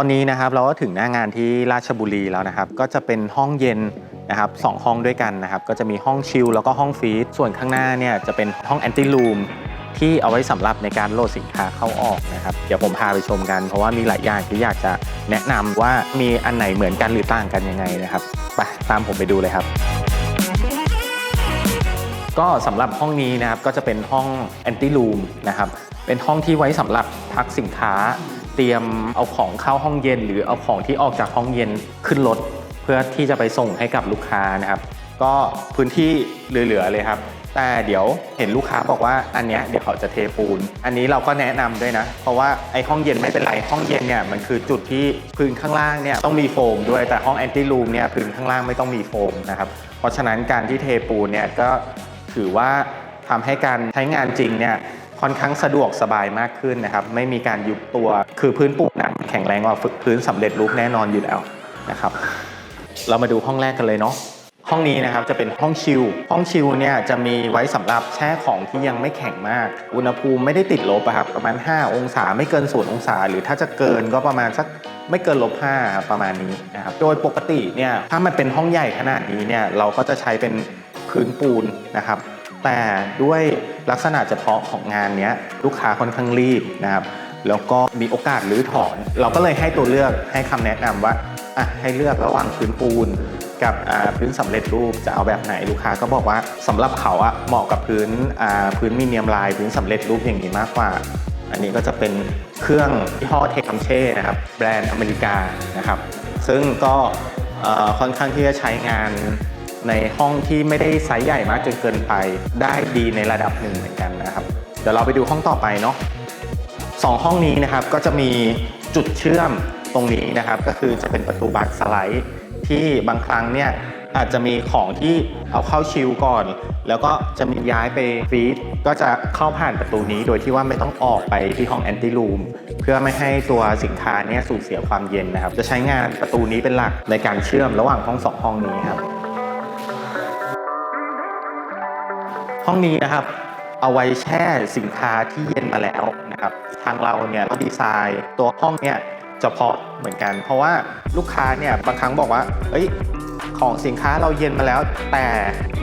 อนนี้นะครับเราก็ถึงหน้างานที่ราชบุรีแล้วนะครับ ก็จะเป็นห้องเย็นนะครับสองห้องด้วยกันนะครับ ก็จะมีห้องชิลแล้วก็ห้องฟีดส่วนข้างหน้าเนี่ยจะเป็นห้องแอนติลูมที่เอาไว้สำหรับในการโหลดสินค้าเข้าออกนะครับ เดี๋ยวผมพาไปชมกัน เพราะว่ามีหลายอย่างที่อยากจะแนะนำว่ามีอันไหนเหมือนกันหรือต่างกันยังไงนะครับไปตามผมไปดูเลยครับ ก็สำหรับห้องนี้นะครับก็จะเป็นห้อง anti room นะครับเป็นห้องที่ไว้สำหรับพักสินค้า เตรียมเอาของเข้าห้องเย็น หรือเอาของที่ออกจากห้องเย็นขึ้นรถเพื่อที่จะไปส่งให้กับลูกค้านะครับ ก็พื้นที่เหลือๆเลยครับ แต่เดี๋ยวเห็นลูกค้าบอกว่าอันเนี้ยเดี๋ยวเขาจะเทปูน อันนี้เราก็แนะนำด้วยนะ เพราะว่าไอห้องเย็นไม่เป็นไรห้องเย็นเนี่ยมันคือจุดที่พื้นข้างล่างเนี่ยต้องมีโฟมด้วยแต่ห้องแอนตี้รูมเนี่ยพื้นข้างล่างไม่ต้องมีโฟมนะครับเพราะฉะนั้นการที่เทปูนเนี่ยก็ถือว่าทำให้การใช้งานจริงเนี่ย ค่อนข้างสะดวกสบายมากขึ้นนะครับ ไม่มีการยุบตัวคือพื้นปูนะแข็งแรงกว่าพื้นสำเร็จรูปแน่นอนอยู่แล้วนะครับ เรามาดูห้องแรกกันเลยเนาะห้องนี้นะครับจะเป็นห้องชิลห้องชิลเนี่ยจะมีไว้สำหรับแช่ของที่ยังไม่แข็งมาก อุณหภูมิไม่ได้ติดลบอะครับประมาณ 5 องศาไม่เกิน0องศา หรือถ้าจะเกินก็ประมาณสักไม่เกินลบ5ประมาณนี้นะครับโดยปกติเนี่ยถ้ามันเป็นห้องใหญ่ขนาดนี้เนี่ยเราก็จะใช้เป็นพื้นปูนนะครับ แต่ด้วยลักษณะเฉพาะของงานนี้ลูกค้าค่อนข้างรีบนะครับ แล้วก็มีโอกาสรื้อถอน เราก็เลยให้ตัวเลือกให้คำแนะนำว่าอะให้เลือกระหว่างพื้นปูนกับพื้นสำเร็จรูปจะเอาแบบไหนลูกค้าก็บอกว่าสำหรับเขาอะเหมาะกับพื้นพื้นมีเนียมลาย พื้นสำเร็จรูปอย่างนี้มากกว่า อันนี้ก็จะเป็นเครื่องยี่ห้อเทคัมเช่นะครับแบรนด์อเมริกานะครับ ซึ่งก็ค่อนข้างที่จะใช้งาน ในห้องที่ไม่ได้ไซส์ใหญ่มากจนเกินไป ได้ดีในระดับหนึ่งเหมือนกันนะครับ เดี๋ยวเราไปดูห้องต่อไปเนาะสองห้องนี้นะครับก็จะมีจุดเชื่อมตรงนี้นะครับ ก็คือจะเป็นประตูบานสไลด์ที่บางครั้งเนี่ยอาจจะมีของที่เอาเข้าชิลก่อน แล้วก็จะมีย้ายไปฟีดก็จะเข้าผ่านประตูนี้โดยที่ว่าไม่ต้องออกไปที่ห้องแอนติลูมเพื่อไม่ให้ตัวสินค้าเนี่ยสูญเสียความเย็นนะครับ จะใช้งานประตูนี้เป็นหลักในการเชื่อมระหว่างห้องสองห้องนี้ครับ ห้องนี้นะครับเอาไว้แช่สินค้าที่เย็นมาแล้วนะครับ ทางเราเนี่ยเราดีไซน์ตัวห้องเนี่ยเฉพาะเหมือนกัน เพราะว่าลูกค้าเนี่ยบางครั้งบอกว่า เอ้ย ของสินค้าเราเย็นมาแล้ว แต่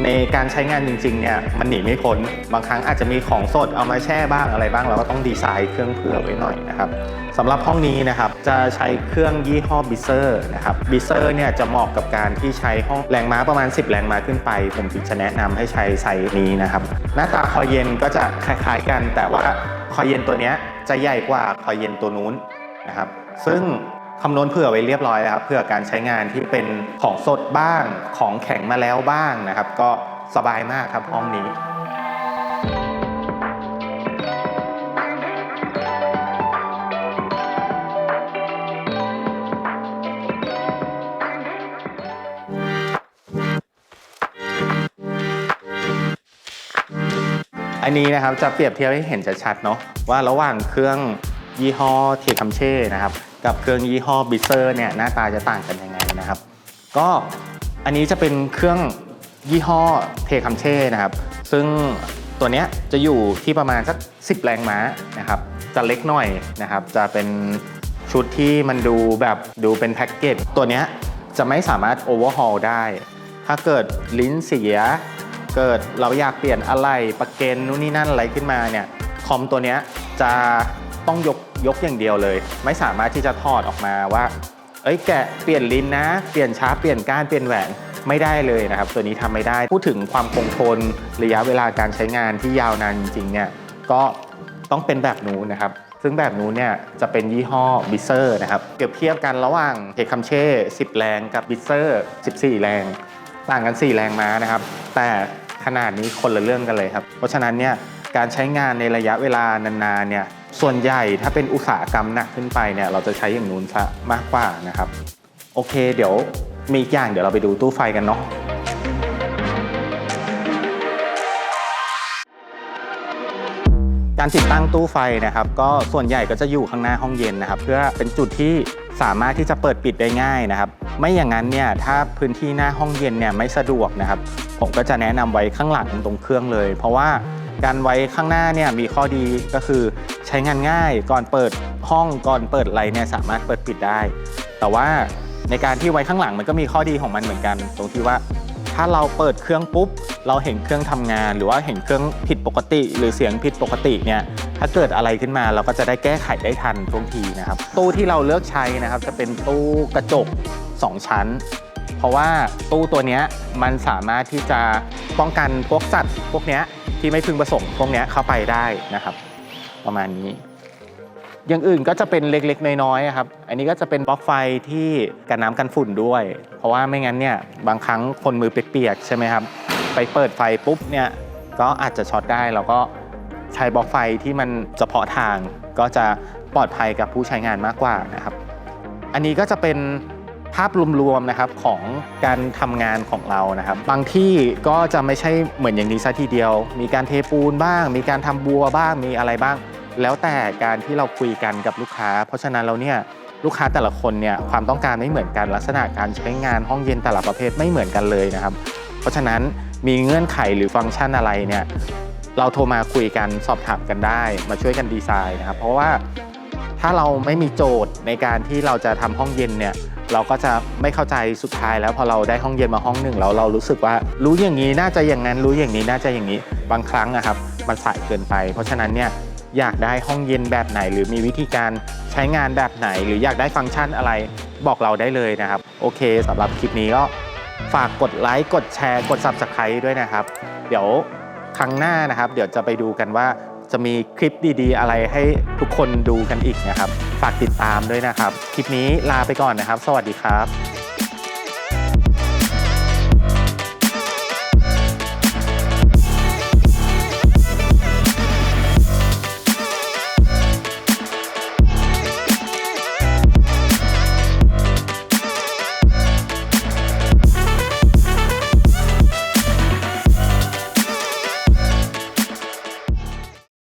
ในการใช้งานจริงๆเนี่ยมันหนีไม่พ้นบางครั้งอาจจะมีของสดเอามาแช่บ้างอะไรบ้าง เราก็ต้องดีไซน์เครื่องเผื่อไว้หน่อยนะครับสำหรับห้องนี้นะครับจะใช้เครื่องยี่ห้อบิเซอร์นะครับบิเซอร์เนี่ยจะเหมาะกับการที่ใช้ห้องแรงม้าประมาณ 10 แรงม้าขึ้นไป ผมถึงจะแนะนำให้ใช้ไซส์นี้นะครับหน้าตาคอยเย็นก็จะคล้ายๆกัน แต่ว่าคอยเย็นตัวเนี้ยจะใหญ่กว่าคอยเย็นตัวนู้นนะครับซึ่ง คำนวณเผื่อไว้เรียบร้อยแล้วครับเพื่อการใช้งานที่เป็นของสดบ้างของแข็งมาแล้วบ้างนะครับ ก็สบายมากครับห้องนี้ อันนี้นะครับจะเปรียบเทียบให้เห็นชัดๆเนาะว่าระหว่างเครื่องยี่ห้อเทคัมเช่นะครับ กับเครื่องยี่ห้อบิเซอร์เนี่ยหน้าตาจะต่างกันยังไงนะครับ ก็อันนี้จะเป็นเครื่องยี่ห้อเทคัมเช่นะครับ ซึ่งตัวเนี้ยจะอยู่ที่ประมาณสัก 10 แรงม้านะครับ จะเล็กหน่อยนะครับ จะเป็นชุดที่มันดูแบบดูเป็นแพ็กเกจตัวเนี้ยจะไม่สามารถโอเวอร์ฮอลได้ ถ้าเกิดลิ้นเสีย เกิดเราอยากเปลี่ยนอะไรประเกนนู่นนี่นั่นอะไรขึ้นมาเนี่ยคอมตัวเนี้ยจะ ต้องยกยกอย่างเดียวเลย ไม่สามารถที่จะถอดออกมาว่า เอ้ยแกะเปลี่ยนลิ้นนะ เปลี่ยนชาเปลี่ยนก้านเปลี่ยนแหวนไม่ได้เลยนะครับ ตัวนี้ทำไม่ได้พูดถึงความคงทนระยะเวลาการใช้งานที่ยาวนานจริงๆเนี่ยก็ต้องเป็นแบบนู้นนะครับ ซึ่งแบบนู้นเนี่ยจะเป็นยี่ห้อบิเซอร์นะครับเปรียบเทียบกันระหว่างเทคัมเช่ 10 แรงกับบิเซอร์ 14 แรง ต่างกัน 4 แรงม้านะครับ แต่ขนาดนี้คนละเรื่องกันเลยครับ เพราะฉะนั้นเนี่ยการใช้งานในระยะเวลานานๆเนี่ย ส่วนใหญ่ถ้าเป็นอุตสาหกรรมหนักขึ้นไปเนี่ยเราจะใช้อย่างนู้นซะมากกว่านะครับ โอเค เดี๋ยวมีอีกอย่างเดี๋ยวเราไปดูตู้ไฟกันเนาะการติดตั้งตู้ไฟนะครับ ก็ส่วนใหญ่ก็จะอยู่ข้างหน้าห้องเย็นนะครับ เพื่อเป็นจุดที่สามารถที่จะเปิดปิดได้ง่ายนะครับ ไม่อย่างนั้นเนี่ยถ้าพื้นที่หน้าห้องเย็นเนี่ยไม่สะดวกนะครับ ผมก็จะแนะนำไว้ข้างหลังตรงเครื่องเลย เพราะว่า การไว้ข้างหน้าเนี่ยมีข้อดีก็คือใช้งานง่ายก่อนเปิดห้องก่อนเปิดอะไรเนี่ยสามารถเปิดปิดได้ แต่ว่าในการที่ไว้ข้างหลังมันก็มีข้อดีของมันเหมือนกัน ตรงที่ว่า ถ้าเราเปิดเครื่องปุ๊บ เราเห็นเครื่องทำงาน หรือว่าเห็นเครื่องผิดปกติ หรือเสียงผิดปกติเนี่ยถ้าเกิดอะไรขึ้นมาเราก็จะได้แก้ไขได้ทันท่วงทีนะครับ ตู้ที่เราเลือกใช้นะครับ จะเป็นตู้กระจก 2 ชั้น เพราะว่าตู้ตัวนี้มันสามารถที่จะป้องกันพวกสัตว์พวกเนี้ย ที่ไม่พึงประสงค์พวกนี้เข้าไปได้นะครับ ประมาณนี้ อย่างอื่นก็จะเป็นเล็กๆ น้อยๆครับ อันนี้ก็จะเป็นบล็อกไฟที่กันน้ำกันฝุ่นด้วย เพราะว่าไม่งั้นเนี่ยบางครั้งคนมือเปียกๆใช่ไหมครับ ไปเปิดไฟปุ๊บเนี่ยก็อาจจะช็อตได้เราก็ใช้บล็อกไฟที่มันเฉพาะทางก็จะปลอดภัยกับผู้ใช้งานมากกว่านะครับ อันนี้ก็จะเป็น ภาพรวมๆนะครับของการทำงานของเรานะครับ บางที่ก็จะไม่ใช่เหมือนอย่างนี้ซะทีเดียว มีการเทปูนบ้าง มีการทำบัวบ้างมีอะไรบ้าง แล้วแต่การที่เราคุยกันกับลูกค้า เพราะฉะนั้นเราเนี่ยลูกค้าแต่ละคนเนี่ยความต้องการไม่เหมือนกันลักษณะการใช้งานห้องเย็นแต่ละประเภทไม่เหมือนกันเลยนะครับ เพราะฉะนั้นมีเงื่อนไขหรือฟังก์ชันอะไรเนี่ยเราโทรมาคุยกันสอบถามกันได้ มาช่วยกันดีไซน์นะครับเพราะว่า ถ้าเราไม่มีโจทย์ในการที่เราจะทำห้องเย็นเนี่ยเราก็จะไม่เข้าใจสุดท้ายแล้วพอเราได้ห้องเย็นมาห้องหนึ่งแล้วเรารู้สึกว่ารู้อย่างนี้น่าจะอย่างนั้นรู้อย่างนี้น่าจะอย่างนี้บางครั้งนะครับมันสายเกินไป เพราะฉะนั้นเนี่ยอยากได้ห้องเย็นแบบไหน หรือมีวิธีการใช้งานแบบไหน หรืออยากได้ฟังก์ชันอะไรบอกเราได้เลยนะครับ โอเคสำหรับคลิปนี้ก็ฝากกดไลค์กดแชร์กด Subscribe ด้วยนะครับ เดี๋ยวครั้งหน้านะครับ เดี๋ยวจะไปดูกันว่า จะมีคลิปดีๆ อะไรให้ทุกคนดูกันอีกนะครับ ฝากติดตามด้วยนะครับ คลิปนี้ลาไปก่อนนะครับ สวัสดีครับ